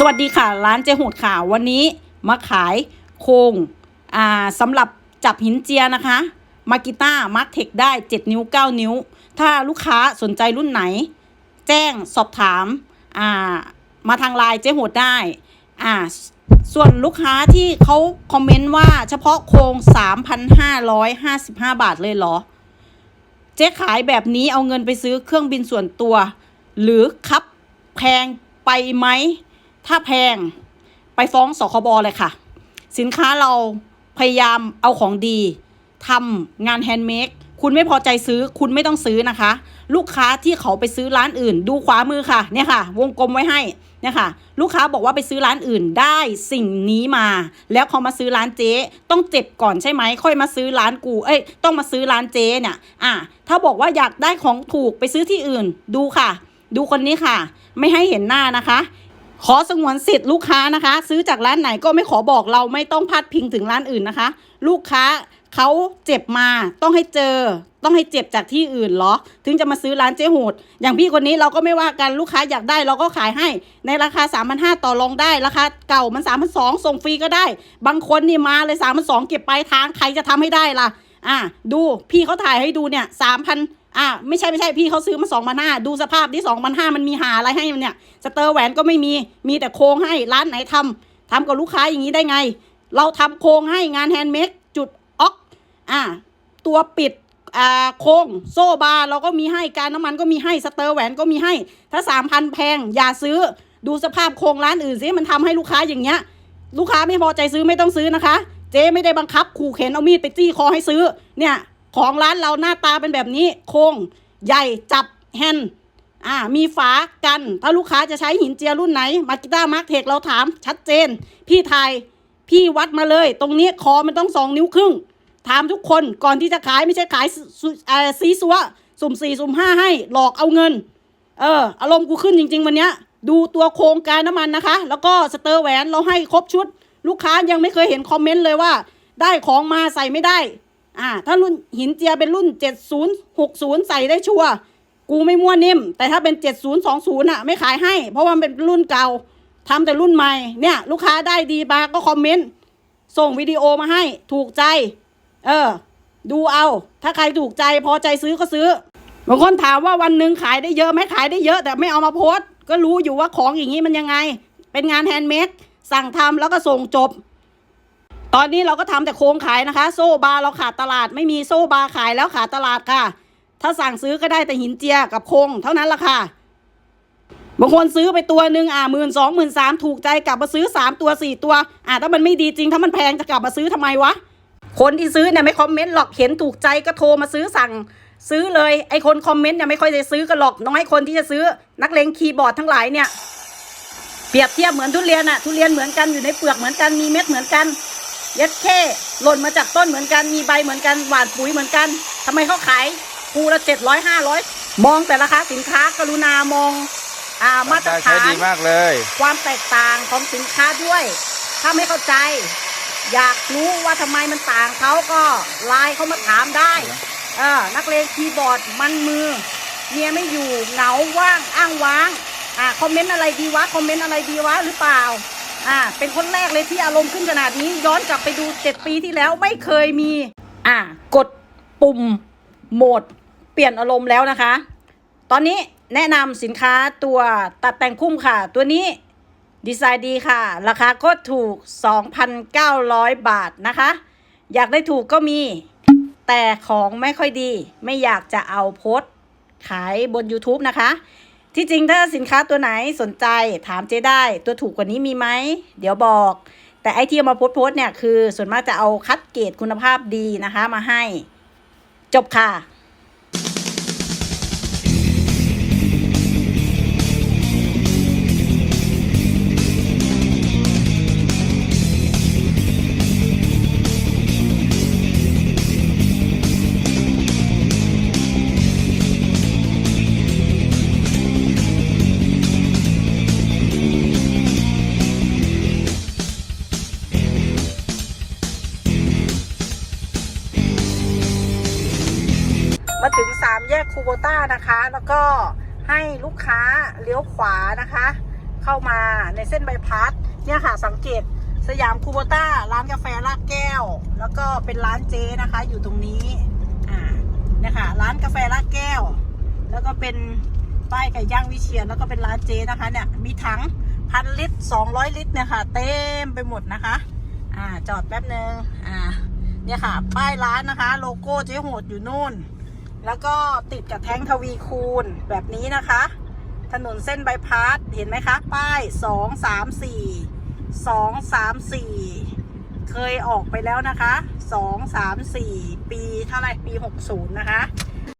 สวัสดีค่ะ ร้านเจหูดค่ะ วันนี้มาขายโครงอ่าสำหรับจับหินเจียนะคะมากิต้ามาร์กเทคได้ 7 นิ้ว 9 นิ้ว ถ้าลูกค้าสนใจรุ่นไหน แจ้งสอบถามอ่ามาทางไลน์เจ๊โหดได้อ่าส่วนลูกค้าที่เขาคอมเมนต์ว่าเฉพาะโครง 3,555 บาทเลยเหรอ เจ๊ขายแบบนี้เอาเงินไปซื้อเครื่องบินส่วนตัว หรือครับแพงไปไหม ถ้าแพงไปฟ้องสคบเลยค่ะ สินค้าเราพยายามเอาของดีทำงานแฮนด์เมดคุณไม่พอใจซื้อคุณไม่ต้องซื้อนะคะ ลูกค้าที่เขาไปซื้อร้านอื่น ดูขวามือค่ะเนี่ยค่ะ วงกลมไว้ให้เนี่ยค่ะ ลูกค้าบอกว่าไปซื้อร้านอื่นได้สิ่งนี้มา แล้วเขามาซื้อร้านเจ๊ต้องเจ็บก่อนใช่ไหมค่อยมาซื้อร้านกูเอ้ยต้องมาซื้อร้านเจ๊เนี่ยอะถ้าบอกว่าอยากได้ของถูกไปซื้อที่อื่น ดูค่ะ ดูคนนี้ค่ะ ไม่ให้เห็นหน้านะคะ ขอสงวนสิทธิ์ลูกค้านะคะ ซื้อจากร้านไหนก็ไม่ขอบอกเราไม่ต้องพัดพิงถึงร้านอื่นนะคะ ลูกค้าเขาเจ็บมาต้องให้เจอ ต้องให้เจ็บจากที่อื่นเหรอ ถึงจะมาซื้อร้านเจ๊โหดอย่างพี่คนนี้เราก็ไม่ว่ากันลูกค้าอยากได้เราก็ขายให้ ในราคา 3 5 0 0 ต่อรองได้ ราคาเก่ามัน 3 2 0 0ส่งฟรีก็ได้ บางคนนี่มาเลย 3 2 0 0เก็บปลายทางใครจะทำให้ได้ล่ะ อะดูพี่เขาถ่ายให้ดูเนี่ยสามพัน อะไม่ใช่ไม่ใช่พี่เขาซื้อมาสองพันห้าดูสภาพที่สองพันห้ามันมีหาอะไรให้มันเนี่ย สเตอร์แหวนก็ไม่มีมีแต่โครงให้ร้านไหนทำทำกับลูกค้าอย่างนี้ได้ไง เราทำโครงให้งานแฮนด์เมดจุดอ็อกอะตัวปิดอ่าโครงโซ่บาร์เราก็มีให้การน้ำมันก็มีให้สเตอร์แหวนก็มีให้ ถ้าสามพันแพงอย่าซื้อดูสภาพโครงร้านอื่นสิมันทำให้ลูกค้าอย่างเงี้ย ลูกค้าไม่พอใจซื้อไม่ต้องซื้อนะคะ เจ๊ไม่ได้บังคับขู่เข็นเอามีดไปจี้คอให้ซื้อเนี่ย ของร้านเราหน้าตาเป็นแบบนี้ โครงใหญ่จับแฮนด์อ่ามีฝากัน ถ้าลูกค้าจะใช้หินเจียรุ่นไหนมากิต้ามาร์กเทคเราถามชัดเจน พี่ไทยพี่วัดมาเลย ตรงนี้คอมันต้องสองนิ้วครึ่ง ถามทุกคนก่อนที่จะขายไม่ใช่ขายสุเอ่อซีซัวสุ่มสี่สุ่มห้าให้หลอกเอาเงิน เออ อารมณ์กูขึ้นจริง ๆ วันเนี้ย ดูตัวโครงการน้ำมันนะคะ แล้วก็สเตอร์แหวนเราให้ครบชุด ลูกค้ายังไม่เคยเห็นคอมเมนต์เลยว่า ได้ของมาใส่ไม่ได้ อ่า ถ้ารุ่นหินเจียเป็นรุ่น 70 60 ใส่ได้ชัวร์กูไม่มั่วนิ่ม แต่ถ้าเป็น 70 20อะ ไม่ขายให้ เพราะว่ามันเป็นรุ่นเก่าทำแต่รุ่นใหม่ เนี่ย ลูกค้าได้ดีมาก็คอมเมนต์ ส่งวิดีโอมาให้ ถูกใจ เออ ดูเอา ถ้าใครถูกใจพอใจซื้อก็ซื้อบางคนถามว่าวันหนึ่งขายได้เยอะไหมขายได้เยอะ แต่ไม่เอามาโพสต์ก็รู้อยู่ว่าของอย่างนี้มันยังไง เป็นงานแฮนด์เมดสั่งทำแล้วก็ส่งจบ ตอนนี้เราก็ทำแต่โครงขายนะคะ โซ่บาเราขาดตลาดไม่มีโซ่บาขายแล้วขาดตลาดค่ะ ถ้าสั่งซื้อก็ได้แต่หินเจียกับโครงเท่านั้นละค่ะบางคนซื้อไปตัวหนึ่งอะหมื่นสองหมื่นสามถูกใจกลับมาซื้อสามตัวสี่ตัว อะถ้ามันไม่ดีจริงถ้ามันแพงจะกลับมาซื้อทำไมวะคนที่ซื้อเนี่ยไม่คอมเมนต์หรอกเห็นถูกใจก็โทรมาซื้อสั่ง ซื้อเลยไอคนคอมเมนต์เนี่ยไม่ค่อยจะซื้อกันหรอกน้อยคนที่จะซื้อนักเลงคีย์บอร์ดทั้งหลายเนี่ยเปรียบเทียบเหมือนทุเรียนอะทุเรียนเหมือนกันอยู่ในเปลือกเหมือนกันมีเม็ดเหมือนกัน เย็ดแค่หล่นมาจากต้นเหมือนกันมีใบเหมือนกันหวานปุ๋ยเหมือนกันทำไมเขาขายคูละเจ็ดร้อยห้าร้อยมองแต่ราคาสินค้ากรุณามองอ่ามาตรใช้ฐานดีมากเลย ความแตกต่างของสินค้าด้วย ถ้าไม่เข้าใจ อยากรู้ว่าทำไมมันต่างเขาก็ไลน์เขามาถามได้เออนักเลงคีย์บอร์ดมันมือเมียไม่อยู่เหงาว่างอ้างว้างอ่าคอมเมนต์อะไรดีวะคอมเมนต์อะไรดีวะหรือเปล่า อ่าเป็นคนแรกเลยที่อารมณ์ขึ้นขนาดนี้ย้อนกลับไปดูเจ็ดปีที่แล้วไม่เคยมี อ่ากดปุ่มโหมด เปลี่ยนอารมณ์แล้วนะคะ ตอนนี้แนะนำสินค้าตัวตัดแต่งพุ่มค่ะ ตัวนี้ดีไซน์ดีค่ะ ราคาก็ถูก 2,900 บาทนะคะ อยากได้ถูกก็มี แต่ของไม่ค่อยดี ไม่อยากจะเอาโพสขายบน YouTube นะคะ ที่จริงถ้าสินค้าตัวไหนสนใจถามเจ๊ได้ ตัวถูกกว่านี้มีไหม เดี๋ยวบอก แต่ไอที่เอามาโพสโพสเนี่ยคือส่วนมากจะเอาคัดเกรดคุณภาพดีนะคะมาให้ จบค่ะ โบต้านะคะ แล้วก็ให้ลูกค้าเลี้ยวขวานะคะ เข้ามาในเส้นใบพัดเนี่ยค่ะสังเกตสยามคูโบต้าร้านกาแฟลากแก้ว แล้วก็เป็นร้านเจนะคะ อยู่ตรงนี้อ่าเนี่ยค่ะร้านกาแฟลากแก้ว แล้วก็เป็นป้ายไก่ย่างวิเชียนแล้วก็เป็นร้านเจนะคะเนี่ยมีถังพันลิตรสองร้อยลิตรเนี่ยค่ะ เต็มไปหมดนะคะอ่าจอดแป๊บนึงอ่าเนี่ยค่ะ ป้ายร้านนะคะ โลโก้เจ๊โหดอยู่นู่น แล้วก็ติดกับแท้งทวีคูณแบบนี้นะคะ ถนนเส้นใบพัดเห็นไหมคะ ป้ายสองสามสี่สองสามสี่เคยออกไปแล้วนะคะสองสามสี่ปีเท่าไหร่ปีหกศูนย์นะคะ